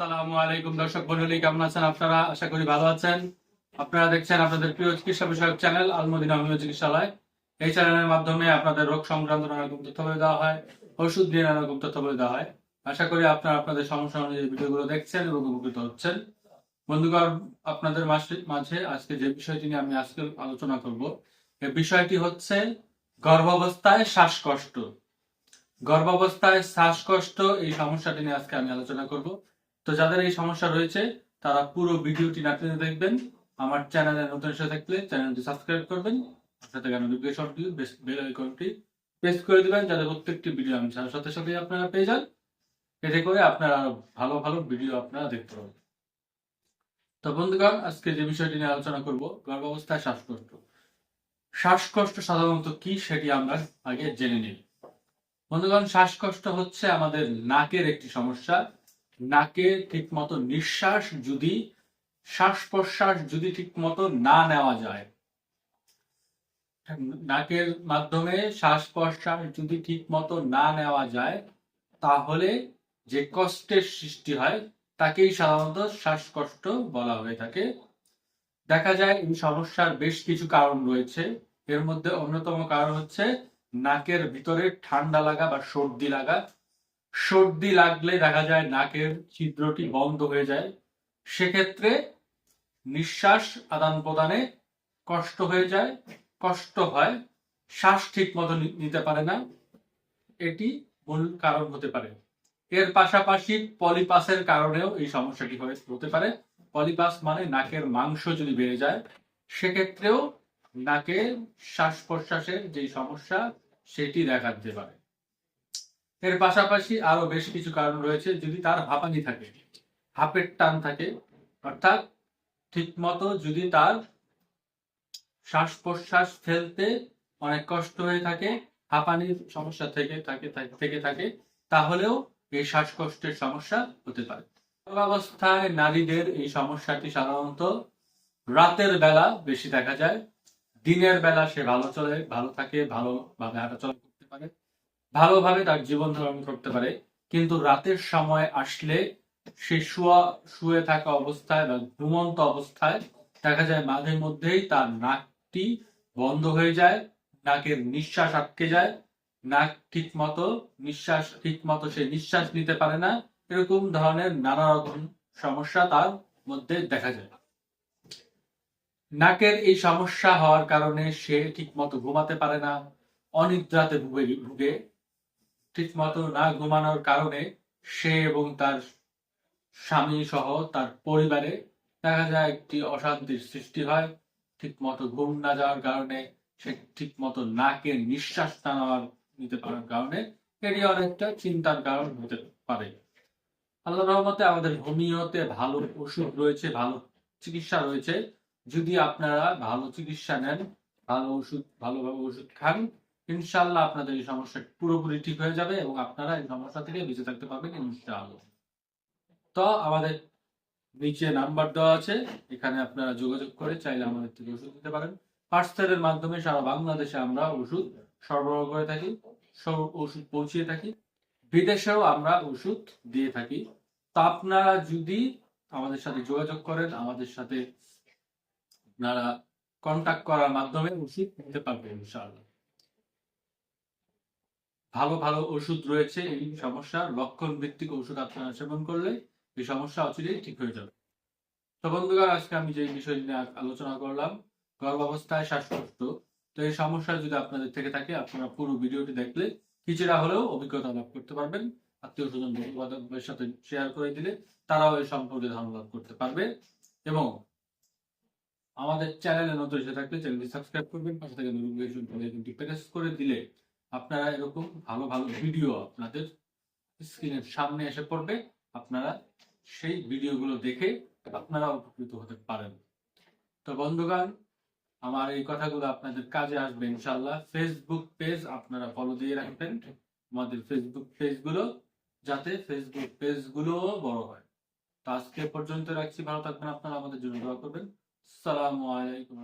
সালামু আলাইকুম, দর্শক মন্ডলী, কেমন আছেন আপনারা? আশা করি ভালো আছেন। আপনারা দেখছেন আপনাদের প্রিয় চিকিৎসা বিষয়ক চ্যানেল, আলমদিনা হোমিও চিকিৎসালয়। এই চ্যানেলের মাধ্যমে আপনাদের রোগ সংক্রান্ত নানা তথ্য বলে দেওয়া হয়, ওষুধ দিয়ে নানা তথ্য বলে দেওয়া হয়। আশা করি আপনারা আপনাদের সমস্যা অনুযায়ী ভিডিওগুলো দেখছেন এবং উপকৃত হচ্ছেন। বন্ধুগণ, আপনাদের মাঝে আজকে যে বিষয়টি নিয়ে আমি আজকে আলোচনা করব বিষয়টি হচ্ছে গর্ভাবস্থায় শ্বাসকষ্ট। গর্ভাবস্থায় শ্বাসকষ্ট, এই সমস্যাটি নিয়ে আজকে আমি আলোচনা করব। তো যাদের এই সমস্যা রয়েছে, তারা পুরো ভিডিওটি না টেনে দেখবেন। আমার চ্যানেলে নতুন এসে থাকলে চ্যানেলটি সাবস্ক্রাইব করবেন। সাথে নোটিফিকেশনটি বেল আইকনটি প্রেস করে দিবেন, যাতে প্রত্যেকটি ভিডিও আমি ছাড়ার সাথে সাথে আপনারা পেয়ে যান। এতে করে আপনারা ভালো ভালো ভিডিও আপনারা দেখতে পাবেন। তো বন্ধুগণ, আজকে যে বিষয়টি নিয়ে আলোচনা করব, গর্ভাবস্থায় শ্বাসকষ্ট। শ্বাসকষ্ট সাধারণত কি সেটি আমরা আগে জেনে নিই। বন্ধুগণ, শ্বাসকষ্ট হচ্ছে আমাদের নাকের একটি সমস্যা নাকে ঠিক মতো নিঃশ্বাস যদি শ্বাস প্রশ্বাস যদি ঠিক মতো না নেওয়া যায়, নাকের মাধ্যমে শ্বাস প্রশ্বাস যদি ঠিক মতো না নেওয়া যায়, তাহলে যে কষ্টের সৃষ্টি হয়, তাকেই সাধারণত শ্বাসকষ্ট বলা হয়ে থাকে। দেখা যায় এই সমস্যার বেশ কিছু কারণ রয়েছে। এর মধ্যে অন্যতম কারণ হচ্ছে নাকের ভিতরে ঠান্ডা লাগা বা সর্দি লাগা। সর্দি লাগলে দেখা যায় নাকের ছিদ্রটি বন্ধ হয়ে যায়। সেক্ষেত্রে নিঃশ্বাস আদান প্রদানে কষ্ট হয়ে যায়, কষ্ট হয়, শ্বাস ঠিক মতো নিতে পারে না। এটি মূল কারণ হতে পারে। এর পাশাপাশি পলিপাসের কারণেও এই সমস্যাটি হয়ে- হতে পারে। পলিপাস মানে নাকের মাংস যদি বেড়ে যায়, সেক্ষেত্রেও নাকে শ্বাস প্রশ্বাসের যে সমস্যা, সেটি দেখা দিতে পারে। এর পাশাপাশি আরও বেশ কিছু কারণ রয়েছে যদি তার হাঁপানি থাকে হাঁপের টান থাকে, অর্থাৎ ঠিকমতো যদি তার শ্বাস প্রশ্বাস ফেলতে অনেক কষ্ট হয়ে থাকে হাঁপানির সমস্যা থেকে, থাকে, থাকে- থেকে, তাহলেও এই শ্বাসকষ্টের সমস্যা হতে পারে। অবস্থায় নারীদের এই সমস্যাটি সাধারণত রাতের বেলা বেশি দেখা যায়, দিনের বেলা সে ভালো চলে, ভালো থাকে, ভালোভাবে হাঁটাচলা করতে পারে। ভালোভাবে তার জীবন ধারণ করতে পারে। কিন্তু রাতের সময় আসলে সে শুয়া, শুয়ে থাকা অবস্থায় বা ঘুমন্ত অবস্থায় দেখা যায় মাঝে মধ্যেই তার নাকটি বন্ধ হয়ে যায়, নাকের নিঃশ্বাস আটকে যায়, নাক ঠিক মতো নিঃশ্বাস ঠিক মতো সে নিঃশ্বাস নিতে পারে না, এরকম ধরনের নানা রকম সমস্যা তার মধ্যে দেখা যায়। নাকের এই সমস্যা হওয়ার কারণে সে ঠিক মতো ঘুমাতে পারে না, অনিদ্রাতে ভুগে ভুগে ঠিক মতো না ঘুমানোর কারণে সে এবং তার স্বামী সহ তার পরিবারে দেখা যায় একটি অশান্তির সৃষ্টি হয়। ঠিক মতো ঘুম না যাওয়ার কারণে সে ঠিক মতো নাকের নিঃশ্বাস না নেওয়ার, নিতে পারার কারণে এটি অনেকটা চিন্তার কারণ হতে পারে। আল্লাহ রহমতে আমাদের হোমিওতে ভালো ওষুধ রয়েছে, ভালো চিকিৎসা রয়েছে। যদি আপনারা ভালো চিকিৎসা নেন, ভালো ওষুধ, ভালোভাবে ওষুধ খান ইনশাল্লাহ আপনাদের এই সমস্যা পুরোপুরি ঠিক হয়ে যাবে এবং আপনারা এই সমস্যা থেকে বেঁচে থাকতে পারবেন ইনশাআল্লাহ। তো আমাদের নিচে নাম্বার দেওয়া আছে, এখানে আপনারা যোগাযোগ করে চাইলে আমাদের থেকে ওষুধ দিতে পারেন। পার্সেলের মাধ্যমে সারা বাংলাদেশে আমরা ওষুধ সরবরাহ করে থাকি, সব ওষুধ পৌঁছিয়ে থাকি। বিদেশেও আমরা ওষুধ দিয়ে থাকি। তো আপনারা যদি আমাদের সাথে যোগাযোগ করেন, আমাদের সাথে আপনারা কন্টাক্ট করার মাধ্যমে ওষুধ নিতে পারবেন ইনশাআল্লাহ। ভালো ভালো ওষুধ রয়েছে এই সমস্যার লক্ষণ ভিত্তিক ওষুধ আপনারা সেবন করলে এই সমস্যা অচিরেই ঠিক হয়ে যাবে। তো বন্ধুগণ আজকে আমি যে বিষয় নিয়ে আলোচনা করলাম গর্ভাবস্থায় শ্বাসকষ্ট। তো এই সমস্যা যদি আপনাদের থেকে থাকে আপনারা পুরো ভিডিওটি দেখলে কিছুটা হলেও অভিজ্ঞতা লাভ করতে পারবেন। আত্মীয় স্বজন বন্ধু বান্ধবের সাথে শেয়ার করে দিলে তারাও এই সম্পর্কে ধারণা লাভ করতে পারবে। এবং আমাদের চ্যানেলে নতুন এসে থাকলে চ্যানেলটি সাবস্ক্রাইব করবেন পাশে থেকে নোটিফিকেশন প্রেস করে দিলে আপনারা এরকম ভালো ভালো ভিডিও আপনাদের স্ক্রিনের সামনে এসে পড়বে। আপনারা সেই ভিডিওগুলো দেখে আপনারা উপকৃত হতে পারেন। তো বন্ধুগণ, আমার এই কথাগুলো আপনাদের কাজে আসবে ইনশাল্লাহ ফেসবুক পেজ আপনারা ফলো দিয়ে রাখবেন। আমাদের ফেসবুক পেজগুলো যাতে ফেসবুক পেজগুলো বড় হয়। তো আজকে পর্যন্ত রাখছি। ভালো থাকবেন আপনারা। আমাদের জন্য দোয়া করবেন। সালামু আলাইকুম।